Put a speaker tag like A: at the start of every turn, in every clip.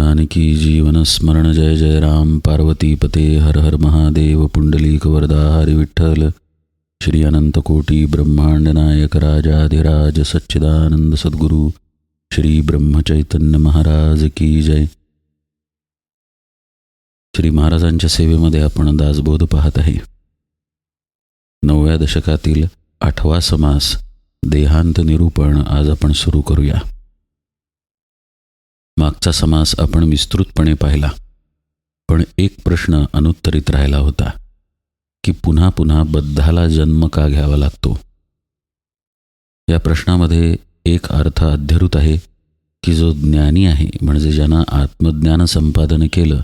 A: जानकी जीवन स्मरण जय जय राम पार्वती पते हर हर महादेव पुंडलीक वरदा हरी विठ्ठल। श्री अनंत कोटी ब्रह्मांड नायक राजाधिराज सच्चिदानंद सद्गुरू श्री ब्रह्मचैतन्य महाराज की जय। श्री महाराजांच्या सेवेमध्ये आपण दासबोध पाहत आहे. नवव्या दशकातील आठवा समास देहांत निरूपण आज आपण सुरू करूया. मागचा समास आपण विस्तृतपणे पाहिला. पण एक प्रश्न अनुत्तरित राहिला होता की पुन्हा पुन्हा बद्धाला जन्म का घ्यावा लागतो? या प्रश्नामध्ये एक अर्थ अध्यरूत आहे की जो ज्ञानी आहे म्हणजे ज्यानं आत्मज्ञान संपादन केलं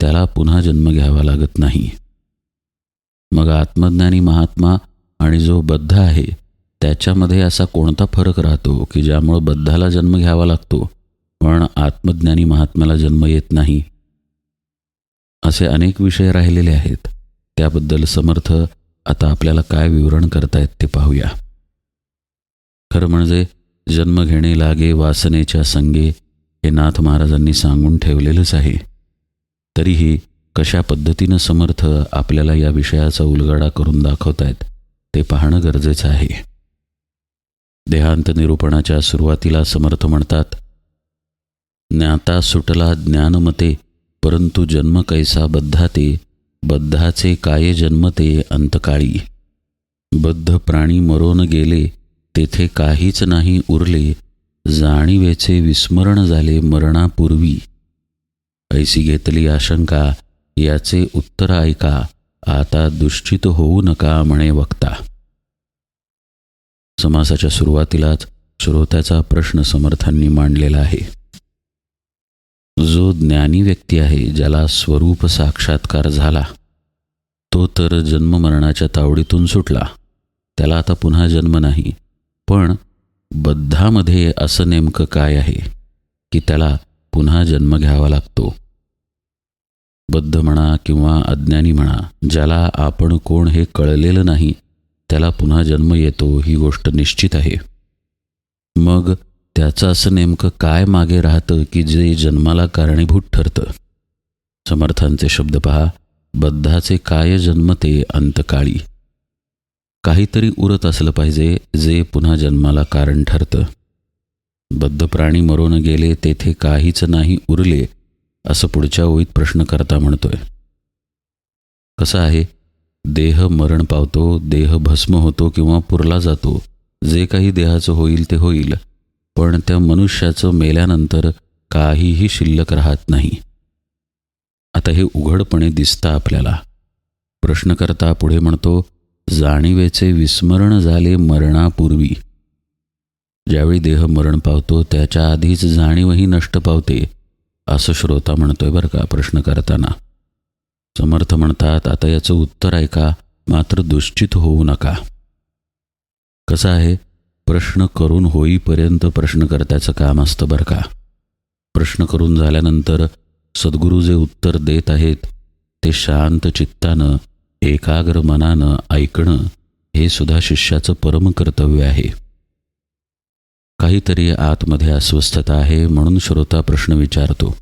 A: त्याला पुन्हा जन्म घ्यावा लागत नाही. मग आत्मज्ञानी महात्मा आणि जो बद्ध आहे त्याच्यामध्ये असा कोणता फरक राहतो की ज्यामुळं बद्धाला जन्म घ्यावा लागतो? पण आत्मज्ञानी महात्म्याला जन्म येत नाही. असे अनेक विषय राहिलेले आहेत. त्याबद्दल समर्थ आता आपल्याला काय विवरण करतायत ते पाहूया. खरं म्हणजे जन्म घेणे लागे वासनेच्या संगे हे नाथ महाराजांनी सांगून ठेवलेलंच आहे. तरीही कशा पद्धतीनं समर्थ आपल्याला या विषयाचा उलगडा करून दाखवतायत ते पाहणं गरजेचं आहे. देहांत निरूपणाच्या सुरुवातीला समर्थ म्हणतात ज्ञाता सुटला ज्ञानमते परंतु जन्म कैसा बद्धाते बद्धाचे काय जन्मते अंतकाळी? बद्ध प्राणी मरोन गेले तेथे काहीच नाही उरले जाणीवेचे विस्मरण झाले मरणापूर्वी. ऐसी घेतली आशंका याचे उत्तर ऐका आता दुश्चित होऊ नका म्हणे वक्ता. समासाच्या सुरुवातीलाच श्रोत्याचा प्रश्न समर्थांनी मांडलेला आहे. जो ज्ञानी व्यक्ती आहे ज्याला स्वरूप साक्षात्कार झाला तो तर जन्ममरणाच्या तावडीतून सुटला. त्याला आता पुन्हा जन्म नाही. पण बद्धामध्ये असं नेमकं काय आहे की त्याला पुन्हा जन्म घ्यावा लागतो? बद्ध म्हणा किंवा अज्ञानी म्हणा ज्याला आपण कोण हे कळलेलं नाही त्याला पुन्हा जन्म येतो ही गोष्ट निश्चित आहे. मग त्याचं असं नेमकं काय मागे राहतं की जे जन्माला कारणीभूत ठरतं? समर्थांचे शब्द पहा. बद्धाचे काय जन्मते अंतकाळी? काहीतरी उरत असलं पाहिजे जे पुन्हा जन्माला कारण ठरतं. बद्ध प्राणी मरून गेले तेथे काहीच नाही उरले असं पुढच्या ओळीत प्रश्न करता म्हणतोय. कसं आहे? देह मरण पावतो देह भस्म होतो किंवा पुरला जातो. जे काही देहाचं होईल ते होईल. पण त्या मनुष्याचं मेल्यानंतर काहीही शिल्लक राहत नाही. आता हे उघडपणे दिसतं आपल्याला. प्रश्नकर्ता पुढे म्हणतो जाणीवेचे विस्मरण झाले मरणापूर्वी. ज्यावेळी देह मरण पावतो त्याच्या आधीच जाणीवही नष्ट पावते असं श्रोता म्हणतोय बरं का प्रश्न करताना समर्थ म्हणतात आता याचं उत्तर ऐका मात्र दुश्चित होऊ नका. कसं आहे? प्रश्न करून होईपर्यंत प्रश्नकर्त्याचं काम असतं बरं का. प्रश्न करून झाल्यानंतर सद्गुरू जे उत्तर देत आहेत ते शांत चित्तानं एकाग्र मनानं ऐकणं हे सुद्धा शिष्याचं परम कर्तव्य आहे. काहीतरी आतमध्ये अस्वस्थता आहे म्हणून श्रोता प्रश्न विचारतो.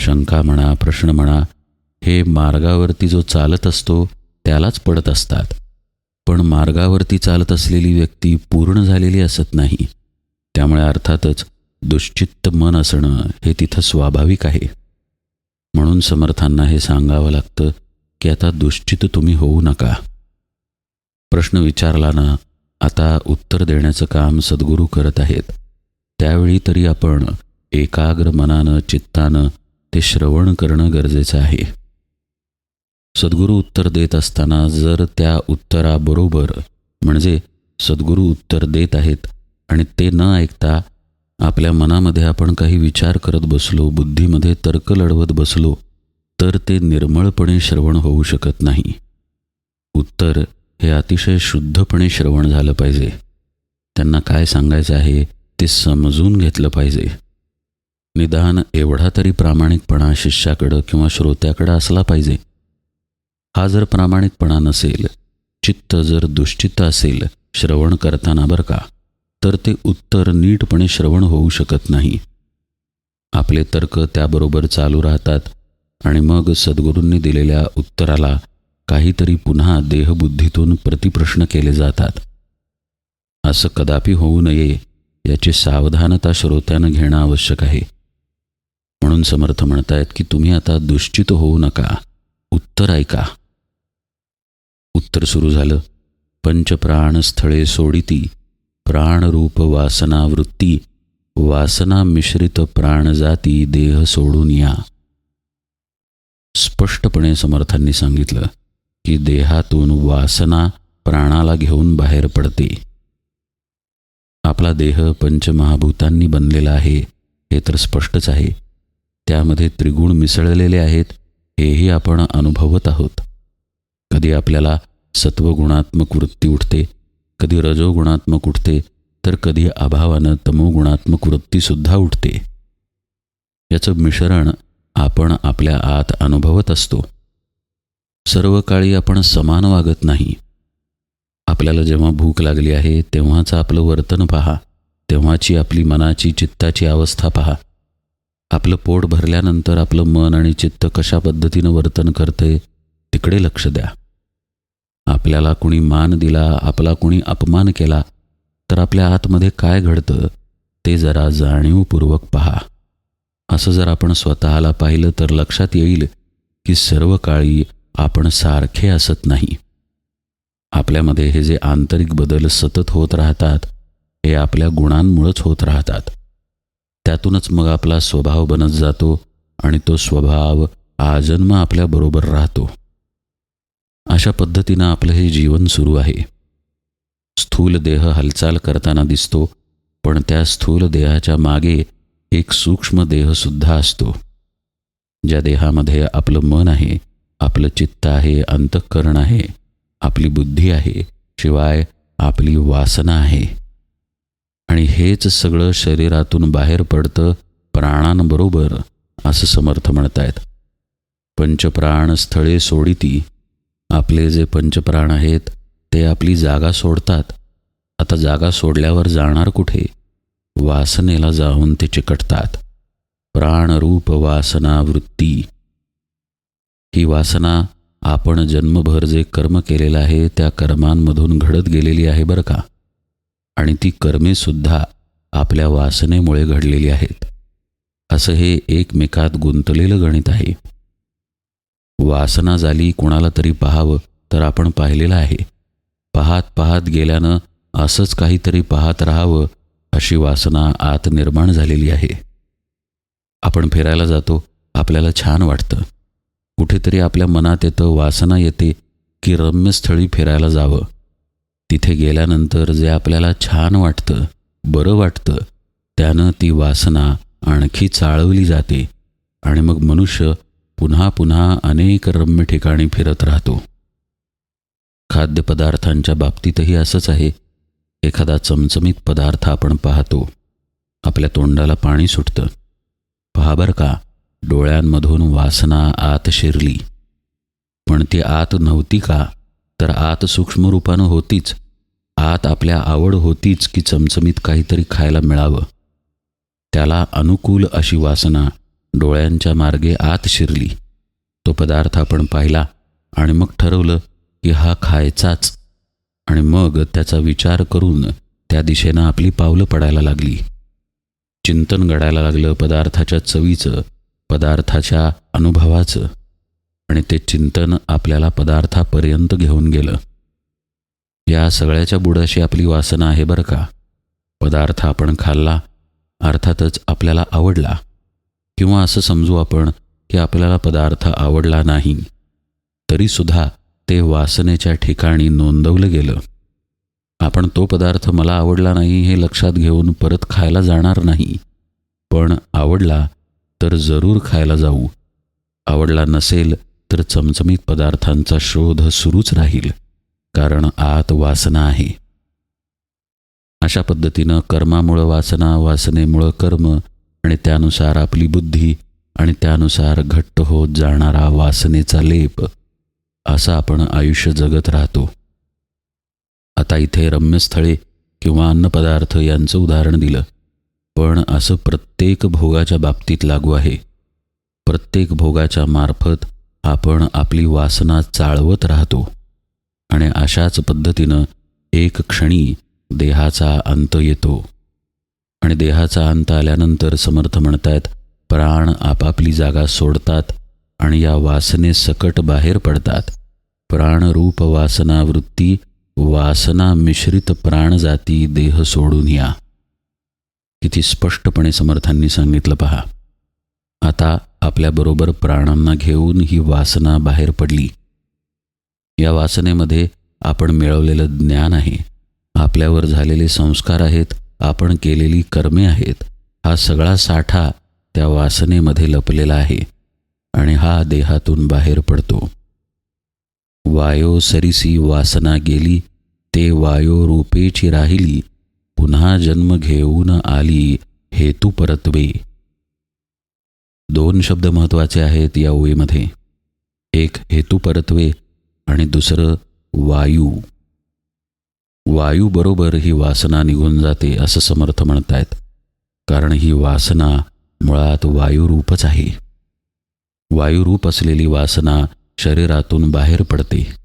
A: शंका म्हणा प्रश्न म्हणा हे मार्गावरती जो चालत असतो त्यालाच पडत असतात. पण मार्गावरती चालत असलेली व्यक्ती पूर्ण झालेली असत नाही. त्यामुळे अर्थातच दुश्चित्त मन असणं हे तिथं स्वाभाविक आहे. म्हणून समर्थांना हे सांगावं लागतं की आता दुश्चित तुम्ही होऊ नका. प्रश्न विचारला ना आता उत्तर देण्याचं काम सद्गुरू करत आहेत. त्यावेळी तरी आपण एकाग्र मनानं चित्तानं ते श्रवण करणं गरजेचं आहे. सद्गुरू उत्तर देत असताना जर त्या उत्तराबरोबर म्हणजे सद्गुरू उत्तर देत आहेत आणि ते न ऐकता आपल्या मनामध्ये आपण काही विचार करत बसलो बुद्धीमध्ये तर्क लढवत बसलो तर ते निर्मळपणे श्रवण होऊ शकत नाही. उत्तर हे अतिशय शुद्धपणे श्रवण झालं पाहिजे. त्यांना काय सांगायचं आहे ते समजून घेतलं पाहिजे. निदान एवढा तरी प्रामाणिकपणा शिष्याकडं किंवा श्रोत्याकडं असला पाहिजे. हा जर प्रामाणिकपणा नसेल चित्त जर दुश्चित्त असेल श्रवण करताना बरं का तर ते उत्तर नीटपणे श्रवण होऊ शकत नाही. आपले तर्क त्याबरोबर चालू राहतात आणि मग सद्गुरूंनी दिलेल्या उत्तराला काहीतरी पुन्हा देहबुद्धीतून प्रतिप्रश्न केले जातात. असं कदापि होऊ नये याची सावधानता श्रोत्यानं घेणं आवश्यक आहे. म्हणून समर्थ म्हणतायत की तुम्ही आता दुश्चित होऊ नका उत्तर ऐका. उत्तर सुरू झालं. पंचप्राणस्थळे सोडिती प्राणरूप वासना वृत्ती वासना मिश्रित प्राणजाती देह सोडून या. स्पष्टपणे समर्थांनी सांगितलं की देहातून वासना प्राणाला घेऊन बाहेर पडते. आपला देह पंचमहाभूतांनी बनलेला आहे हे तर स्पष्टच आहे. त्यामध्ये त्रिगुण मिसळलेले आहेत हेही आपण अनुभवत आहोत. कधी आपल्याला सत्वगुणात्मक वृत्ती उठते कधी रजोगुणात्मक उठते तर कधी अभावानं तमोगुणात्मक वृत्तीसुद्धा उठते. याचं मिश्रण आपण आपल्या आत अनुभवत असतो. सर्व काळी आपण समान वागत नाही. आपल्याला जेव्हा भूक लागली आहे तेव्हाच आपलं वर्तन पहा तेव्हाची आपली मनाची चित्ताची अवस्था पहा. आपलं पोट भरल्यानंतर आपलं मन आणि चित्त कशा पद्धतीनं वर्तन करते तिकडे लक्ष द्या. आपल्याला कुणी मान दिला आपला कुणी अपमान केला तर आपल्या आतमध्ये काय घडतं ते जरा जाणीवपूर्वक पहा. असं जर आपण स्वतःला पाहिलं तर लक्षात येईल की सर्व काळी आपण सारखे असत नाही. आपल्यामध्ये हे जे आंतरिक बदल सतत होत राहतात हे आपल्या गुणांमुळंच होत राहतात. त्यातूनच मग आपला स्वभाव बनत जातो आणि तो स्वभाव आजन्म आपल्याबरोबर राहतो. अशा पद्धतीनं आपलं हे जीवन सुरू आहे. स्थूल देह हालचाल करताना दिसतो पण त्या स्थूल देहाच्या मागे एक सूक्ष्म देहसुद्धा असतो. ज्या देहामध्ये आपलं मन आहे आपलं चित्त आहे अंतःकरण आहे आपली बुद्धी आहे शिवाय आपली वासना आहे. आणि हेच सगळं शरीरातून बाहेर पडतं प्राणांबरोबर असं समर्थ म्हणतायत. पंचप्राण स्थळे सोडिती आपले जे पंचप्राण आहेत ते आपली जागा सोडतात. आता जागा सोडल्यावर जाणार कुठे? वासनेला जाऊन ते चिकटतात. प्राणरूप वासना वृत्ती. ही वासना आपण जन्मभर जे कर्म केलेलं आहे त्या कर्मांमधून घडत गेलेली आहे बरं का? आणि ती कर्मेसुद्धा आपल्या वासनेमुळे घडलेली आहेत. असं हे एकमेकात गुंतलेलं गणित आहे. वासना झाली कुणाला तरी पाहावं तर आपण पाहिलेलं आहे. पाहत पाहत गेल्यानं असंच काहीतरी पाहत राहावं अशी वासना आत निर्माण झालेली आहे. आपण फिरायला जातो आपल्याला छान वाटतं. कुठेतरी आपल्या मनात येतं वासना येते की रम्यस्थळी फिरायला जावं. तिथे गेल्यानंतर जे आपल्याला छान वाटतं बरं वाटतं त्यानं ती वासना आणखी चाळवली जाते आणि मग मनुष्य पुन्हा पुन्हा अनेक रम्य ठिकाणी फिरत राहतो. खाद्यपदार्थांच्या बाबतीतही असंच आहे. एखादा चमचमीत पदार्थ आपण पाहतो. आपल्या तोंडाला पाणी सुटतं. पहा बर का डोळ्यांमधून वासना आत शिरली. पण ती आत नव्हती का? तर आत सूक्ष्म रूपानं होतीच. आत आपल्या आवड होतीच की चमचमीत काहीतरी खायला मिळावं. त्याला अनुकूल अशी वासना डोळ्यांच्या मार्गे आत शिरली. तो पदार्थ आपण पाहिला आणि मग ठरवलं की हा खायचाच आणि मग त्याचा विचार करून त्या दिशेनं आपली पावलं पडायला लागली. चिंतन घडायला लागलं पदार्थाच्या चवीचं पदार्थाच्या अनुभवाचं आणि ते चिंतन आपल्याला पदार्थापर्यंत घेऊन गेलं. या सगळ्याच्या बुडाशी आपली वासना आहे बरं का? पदार्थ आपण खाल्ला अर्थातच आपल्याला आवडला. किंवा असं समजू आपण की आपल्याला पदार्थ आवडला नाही तरीसुद्धा ते वासनेच्या ठिकाणी नोंदवलं गेलं. आपण तो पदार्थ मला आवडला नाही हे लक्षात घेऊन परत खायला जाणार नाही. पण आवडला तर जरूर खायला जाऊ. आवडला नसेल तर चमचमीत पदार्थांचा शोध सुरूच राहील कारण आत वासना आहे. अशा पद्धतीनं कर्मामुळं वासना वासनेमुळं कर्म आणि त्यानुसार आपली बुद्धी आणि त्यानुसार घट्ट होत जाणारा वासनेचा लेप असं आपण आयुष्य जगत राहतो. आता इथे रम्यस्थळे किंवा अन्नपदार्थ यांचं उदाहरण दिलं. पण असं प्रत्येक भोगाच्या बाबतीत लागू आहे. प्रत्येक भोगाच्या मार्फत आपण आपली वासना चाळवत राहतो. आणि अशाच पद्धतीनं एक क्षणी देहाचा अंत येतो. आणि देहाचा अंत आल्यानंतर समर्थ म्हणतायत प्राण आपापली जागा सोडतात आणि या वासने सकट बाहेर पडतात. प्राणरूप वासना वृत्ती वासना मिश्रित प्राणजाती देह सोडून या. किती स्पष्टपणे समर्थांनी सांगितलं पहा. आता आपल्याबरोबर प्राणांना घेऊन ही वासना बाहेर पडली. या वासनेमध्ये आपण मिळवलेलं ज्ञान आहे. आपल्यावर झालेले संस्कार आहेत. आपण केलेली कर्मे आहेत हा सगळा साठा त्या वासनेमध्ये लपलेला आहे आणि हा देहातून बाहेर पडतो. वायो सरिसी वासना गेली ते वायो रूपेची राहिली पुन्हा जन्म घेऊन आली हेतू परत्वे. दोन शब्द महत्त्वाचे आहेत या ओळीमध्ये एक हेतू परत्वे आणि दुसरं वायू. वायूबरोबर ही वासना निघून जाते असं समर्थ म्हणतायत. कारण ही वासना मुळात वायुरूपच आहे. वायुरूप असलेली वासना शरीरातून बाहेर पडते.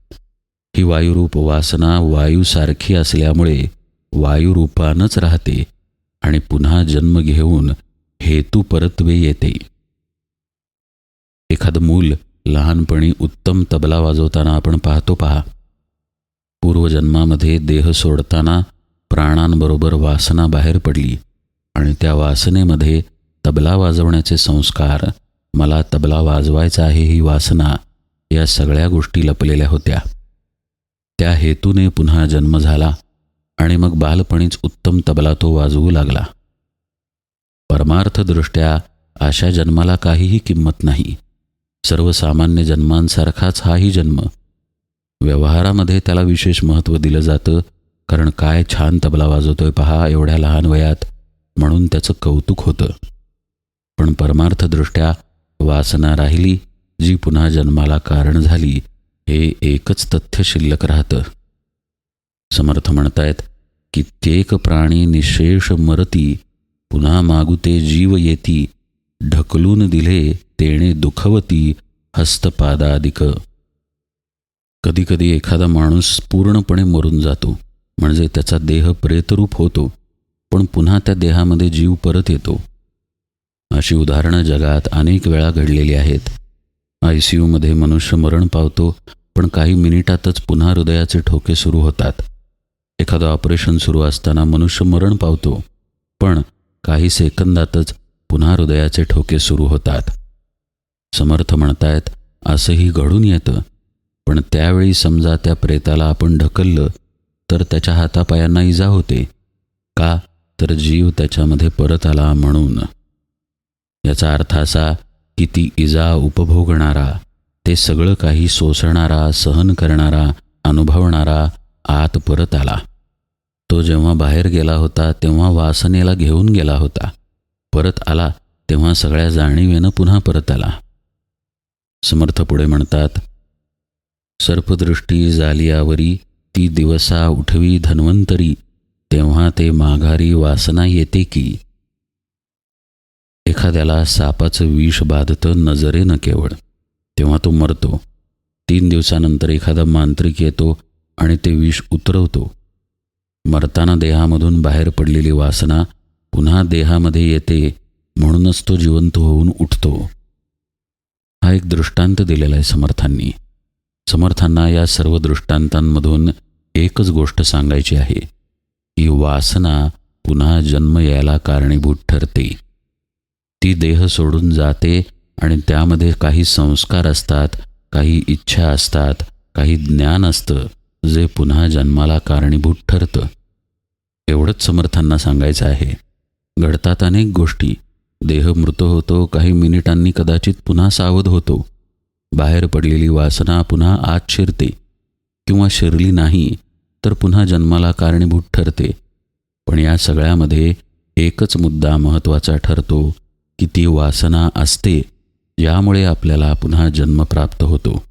A: ही वायुरूप वासना वायूसारखी असल्यामुळे वायुरूपानंच राहते आणि पुन्हा जन्म घेऊन हेतू परत्वे येते. एखादं मूल लहानपणी उत्तम तबला वाजवताना आपण पाहतो पहा. पूर्वजन्मामध्ये देह सोडताना प्राणांबरोबर वासना बाहेर पडली आणि त्या वासनेमध्ये तबला वाजवण्याचे संस्कार मला तबला वाजवायचा आहे ही वासना या सगळ्या गोष्टी लपलेल्या होत्या. त्या हेतूने पुन्हा जन्म झाला आणि मग बालपणीच उत्तम तबला तो वाजवू लागला. परमार्थदृष्ट्या अशा जन्माला काहीही किंमत नाही. सर्वसामान्य जन्मांसारखाच हाही जन्म व्यवहारामध्ये त्याला विशेष महत्त्व दिलं जातं कारण काय छान तबला वाजवतोय पहा एवढ्या लहान वयात म्हणून त्याचं कौतुक होतं. पण परमार्थदृष्ट्या वासना राहिली जी पुन्हा जन्माला कारण झाली हे एकच तथ्य शिल्लक राहतं. समर्थ म्हणतायत कित्येक प्राणी निशेष मरती पुन्हा मागुते जीव येती ढकलून दिले तेणे दुखवती हस्तपादादिक कधीकधी एखादा माणूस पूर्णपणे मरून जातो म्हणजे त्याचा देह प्रेतरूप होतो पण पुन्हा त्या देहामध्ये जीव परत येतो. अशी उदाहरणं जगात अनेक वेळा घडलेली आहेत. आय सी यूमध्ये मनुष्य मरण पावतो पण काही मिनिटातच पुन्हा हृदयाचे ठोके सुरू होतात. एखादं ऑपरेशन सुरू असताना मनुष्य मरण पावतो पण काही सेकंदातच पुन्हा हृदयाचे ठोके सुरू होतात. समर्थ म्हणतायत असंही घडून येतं. पण त्यावेळी समजा त्या प्रेताला आपण ढकललं तर त्याच्या हातापायांना इजा होते. का? तर जीव त्याच्यामध्ये परत आला म्हणून. याचा अर्थ असा की ती इजा उपभोगणारा ते सगळं काही सोसणारा सहन करणारा अनुभवणारा आत परत आला. तो जेव्हा बाहेर गेला होता तेव्हा वासनेला घेऊन गेला होता. परत आला तेव्हा सगळ्या जाणीवेनं पुन्हा परत आला. समर्थ पुढे म्हणतात सर्पदृष्टी जालियावरी ती दिवसा उठवी धन्वंतरी तेव्हा ते माघारी वासना येते की. एखाद्याला सापाचं विष बाधतं नजरेनं केवळ तेव्हा तो मरतो. तीन दिवसानंतर एखादा मांत्रिक येतो आणि ते विष उतरवतो. मरताना देहामधून बाहेर पडलेली वासना पुन्हा देहामध्ये येते म्हणूनच तो जिवंत होऊन उठतो. हा एक दृष्टांत दिलेला आहे समर्थांनी. समर्थांना या सर्व दृष्टांतांमधून एकच गोष्ट सांगायची आहे की वासना पुन्हा जन्म यायला कारणीभूत ठरते. ती देह सोडून जाते आणि त्यामध्ये काही संस्कार असतात काही इच्छा असतात काही ज्ञान असतं जे पुन्हा जन्माला कारणीभूत ठरतं. एवढंच समर्थांना सांगायचं आहे. घडतात अनेक गोष्टी. देह मृत होतो काही मिनिटांनी कदाचित पुन्हा सावध होतो. बाहेर पडलेली वासना पुन्हा आत शिरते किंवा शिरली नाही तर पुन्हा जन्माला कारणीभूत ठरते. पण या सगळ्यामध्ये एकच मुद्दा महत्त्वाचा ठरतो की ती वासना असते ज्यामुळे आपल्याला पुन्हा जन्म प्राप्त होतो.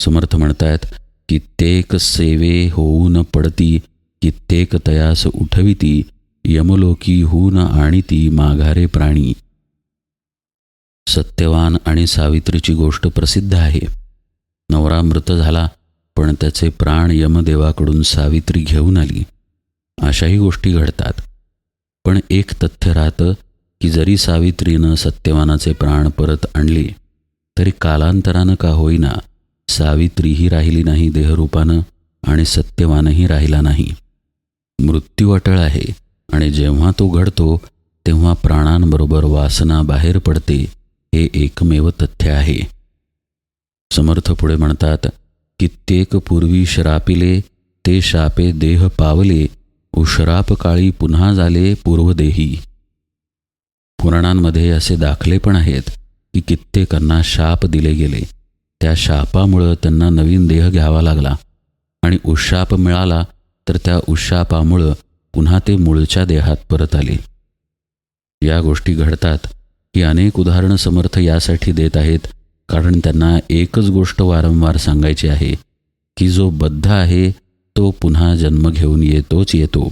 A: समर्थ म्हणतायत कित्येक सेवे होऊन पडती कित्येक तयास उठविती यमलोकी होऊन आणि ती माघारे प्राणी. सत्यवान आणि सावित्रीची गोष्ट प्रसिद्ध आहे. नवरा मृत झाला पण त्याचे प्राण यमदेवाकडून सावित्री घेऊन आली. अशाही गोष्टी घडतात. पण एक तथ्य राहतं की जरी सावित्रीनं सत्यवानाचे प्राण परत आणले तरी कालांतरानं का होईना सावित्रीही राहिली नाही देहरूपानं आणि सत्यवानही राहिला नाही. मृत्यू अटळ आहे आणि जेव्हा तो घडतो तेव्हा प्राणांबरोबर वासना बाहेर पडते हे एकमेव तथ्य आहे. समर्थ पुढे म्हणतात कित्येक पूर्वी श्रापिले ते शापे देह पावले उश्राप काळी पुन्हा झाले पूर्वदेही. पुराणांमध्ये असे दाखले पण आहेत की कित्येकांना शाप दिले गेले. त्या शापामुळं त्यांना नवीन देह घ्यावा लागला. आणि उशाप मिळाला तर त्या उशापामुळं पुन्हा ते मूळच्या देहात परत आले. या गोष्टी घडतात ही अनेक उदाहरणं समर्थ यासाठी देत आहेत कारण त्यांना एकच गोष्ट वारंवार सांगायची आहे की जो बद्ध आहे तो पुन्हा जन्म घेऊन येतोच येतो.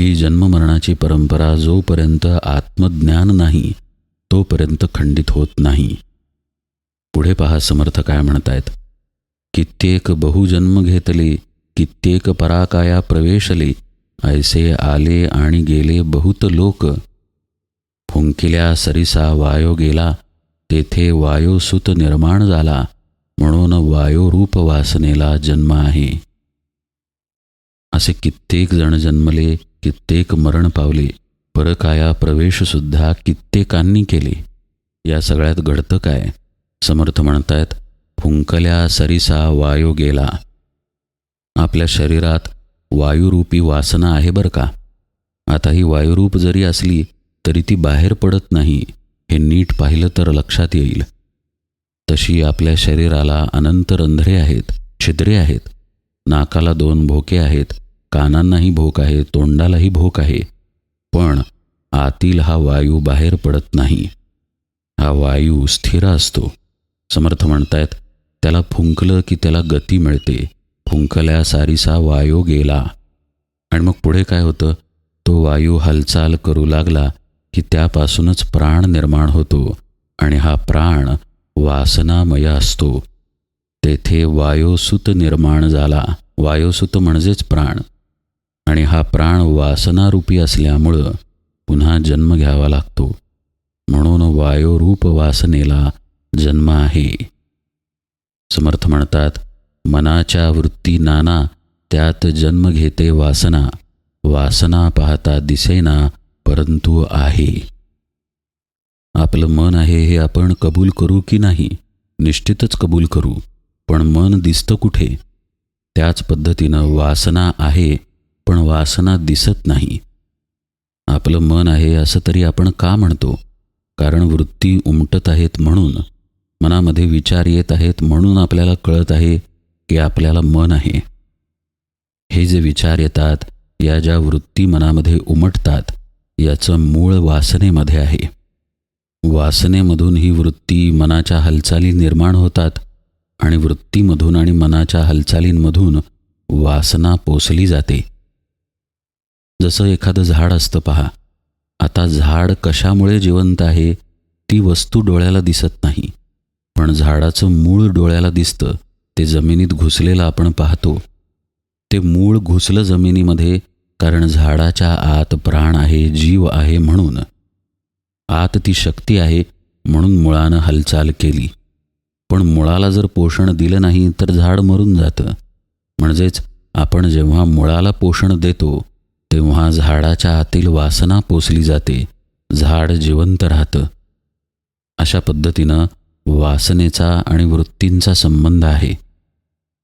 A: ही जन्ममरणाची परंपरा जोपर्यंत आत्मज्ञान नाही तोपर्यंत खंडित होत नाही. पुढे पहा समर्थ काय म्हणतायत. कित्येक बहुजन्म घेतले कित्येक पराकाया प्रवेशले ऐसे आले आणि गेले बहुत लोक फुंकिल्या सरिसा वायो गेला तेथे वायोसुत निर्माण झाला म्हणून वायोरूप वासनेला जन्म आहे. असे कित्येक जण जन्मले कित्येक मरण पावले परकाया प्रवेशसुद्धा कित्येकांनी केले. या सगळ्यात घडतं काय? समर्थ म्हणतायत फुंकल्या सरिसा वायो गेला. आपल्या शरीरात वायुरूपी वासना आहे बरं का? आता ही वायुरूप जरी असली तरी ती बाहेर पडत नाही हे नीट पाहिलं तर लक्षात येईल. तशी आपल्या शरीराला अनंत रंध्रे आहेत छिद्रे आहेत. नाकाला दोन भोके आहेत कानांनाही भोक आहे तोंडालाही भोक आहे. पण आतील हा वायू बाहेर पडत नाही. हा वायू स्थिर असतो. समर्थ म्हणतायत त्याला फुंकलं की त्याला गती मिळते. फुंकल्या सारीसा वायू गेला. आणि मग पुढे काय होतं? तो वायू हालचाल करू लागला की त्यापासूनच प्राण निर्माण होतो आणि हा प्राण वासनामय असतो. तेथे वायोसुत निर्माण झाला. वायोसुत म्हणजेच प्राण. आणि हा प्राण वासनारूपी असल्यामुळं पुन्हा जन्म घ्यावा लागतो. म्हणून वायोरूप वासनेला जन्म आहे. समर्थ म्हणतात मनाच्या वृत्ती नाना त्यात जन्म घेते वासना. वासना पाहता दिसेना परंतु आहे. आपलं मन आहे हे आपण कबूल करू की नाही निश्चितच कबूल करू पण मन दिसतं कुठे? त्याच पद्धतीनं वासना आहे पण वासना दिसत नाही. आपलं मन आहे असं तरी आपण का म्हणतो? कारण वृत्ती उमटत आहेत म्हणून मनामध्ये विचार येत आहेत म्हणून आपल्याला कळत आहे की आपल्याला मन आहे. हे जे विचार येतात या ज्या वृत्ती मनामध्ये उमटतात याचं मूळ वासनेमध्ये आहे. वासनेमधून ही वृत्ती मनाच्या हालचाली निर्माण होतात आणि वृत्तीमधून आणि मनाच्या हालचालींमधून वासना पोसली जाते. जसं एखादं झाड असतं पहा. आता झाड कशामुळे जिवंत आहे ती वस्तू डोळ्याला दिसत नाही. पण झाडाचं मूळ डोळ्याला दिसतं ते जमिनीत घुसलेलं आपण पाहतो. ते मूळ घुसलं जमिनीमध्ये कारण झाडाच्या आत प्राण आहे जीव आहे म्हणून. आत ती शक्ती आहे म्हणून मुळानं हालचाल केली. पण मुळाला जर पोषण दिलं नाही तर झाड मरून जातं. म्हणजेच आपण जेव्हा मुळाला पोषण देतो तेव्हा झाडाच्या आतील वासना पोचली जाते. झाड जिवंत राहतं. अशा पद्धतीनं वासनेचा आणि वृत्तींचा संबंध आहे.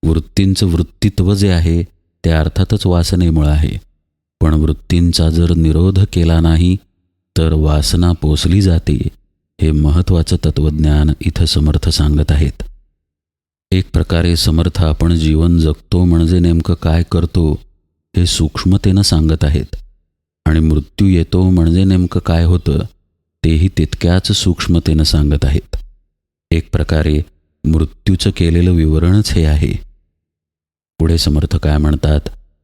A: वृत्तींचं वृत्तित्व जे आहे ते अर्थातच वासनेमुळं आहे. पण वृत्तींचा जर निरोध केला नाही तर वासना पोचली जाते हे महत्त्वाचं तत्त्वज्ञान इथं समर्थ सांगत आहेत. एक प्रकारे समर्थ आपण जीवन जगतो म्हणजे नेमकं काय करतो हे सूक्ष्मतेनं सांगत आहेत. आणि मृत्यू येतो म्हणजे नेमकं काय होतं तेही तितक्याच सूक्ष्मतेनं सांगत आहेत. एक प्रकारे मृत्यूचं केलेलं विवरणच हे आहे. पुढे समर्थ काय म्हणतात?